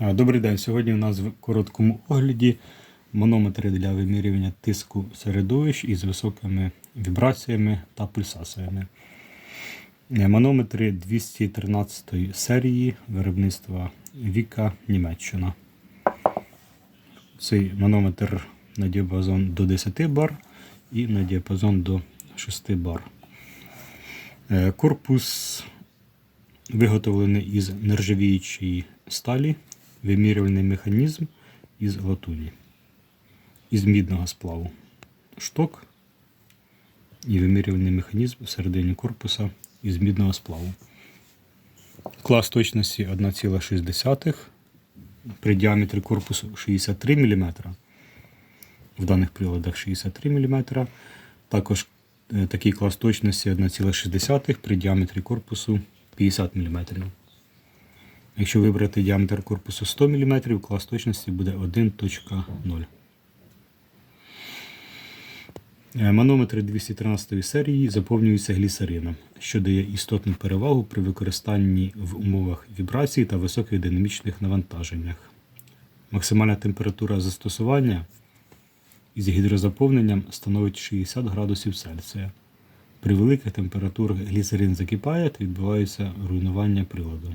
Добрий день. Сьогодні у нас в короткому огляді манометри для вимірювання тиску середовищ із високими вібраціями та пульсаціями. Е, Манометри 213 серії виробництва Віка Німеччина. Цей манометр на діапазон до 10 бар і на діапазон до 6 бар. Е, Корпус виготовлений із нержавіючої сталі, вимірювальний механізм із латуні, із мідного сплаву. Шток і вимірювальний механізм всередині корпуса із мідного сплаву. Клас точності 1,6 при діаметрі корпусу 63 мм. В даних приладах 63 мм. Також е, такий клас точності 1,6 при діаметрі корпусу 50 мм. Якщо вибрати діаметр корпусу 100 мм, клас точності буде 1.0. Е, Манометри 213 серії заповнюються глісарином, що дає істотну перевагу при використанні в умовах вібрацій та високих динамічних навантаженнях. Максимальна температура застосування із гідрозаповненням становить 60 градусів Цельсія. При великих температурах гліцерин закипає та відбувається руйнування приладу.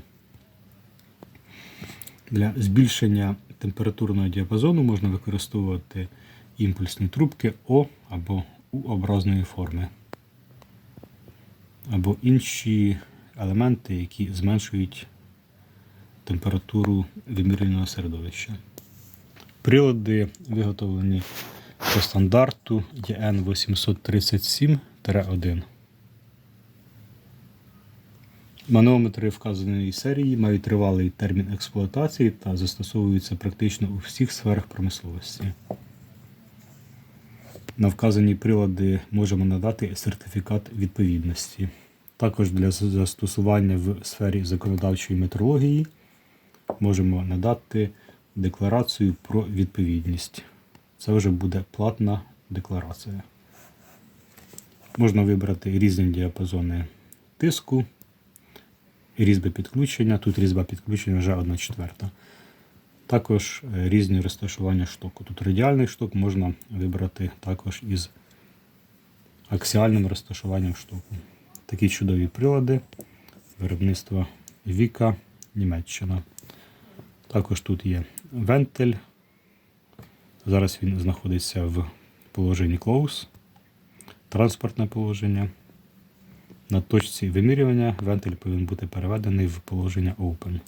Для збільшення температурного діапазону можна використовувати імпульсні трубки О або У-образної форми, або інші елементи, які зменшують температуру вимірювального середовища. Прилади виготовлені по стандарту EN 837-1. Манометри вказаної серії мають тривалий термін експлуатації та застосовуються практично у всіх сферах промисловості. На вказані прилади можемо надати сертифікат відповідності. Також для застосування в сфері законодавчої метрології можемо надати декларацію про відповідність. Це вже буде платна декларація. Можна вибрати різні діапазони тиску, різьби підключення. Тут різьба підключення вже 1 четверта. Також е, різні розташування штоку. Тут радіальний шток можна вибрати також із аксіальним розташуванням штоку. Такі чудові прилади виробництва Віка Німеччина. Також тут є вентиль. Зараз він знаходиться в положенні close, транспортне положення. На точці вимірювання вентиль повинен бути переведений в положення open.